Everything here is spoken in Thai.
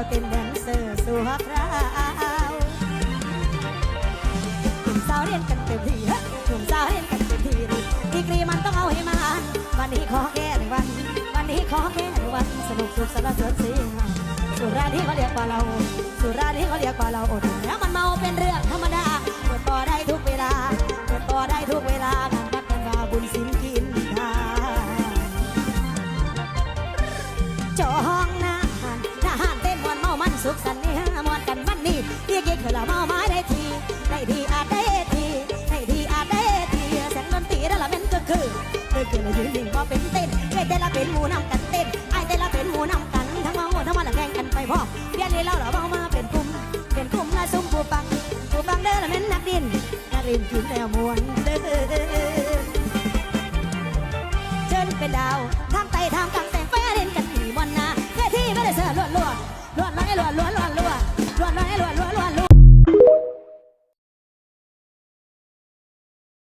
วเต็มแดนเซอร์สัวพราวหนุ่มสาวเรียนกันเต็มที่หนุ่มสาวเรียนกันเต็มที่ดีกรีมันต้องเอาให้มา วันนี้ขอแค่หนึ่งวัน วันนี้ขอแค่หนึ่งวัน สนุกสุขสนานสดสีสุราที่เขาเรียกว่าเรา สุราที่เขาเรียกว่าเราอด คือคือละยืนหนึ่งก็เป็นเต้นเว้แต่ละเป็นหมูนำกันเต้นไอแต่ละเป็นหมูนำกันทั้งเมาทั้งมาละแข่งกันไปพ่อเรียนเลยเล่าละเมามาเป็นกลุ่มเป็นกลุ่มละซุ่มผู้ฟังผู้ฟังเด้อละเป็นนักดินนักดินกินแล้วมวนเด้อเชิญเป็นดาวทางไต่ทางกลางแสงไฟเด่นกันที่มวนาเวทีไม่ได้เสือล้วนล้วนล้วนไหลล้วนล้วนล้วน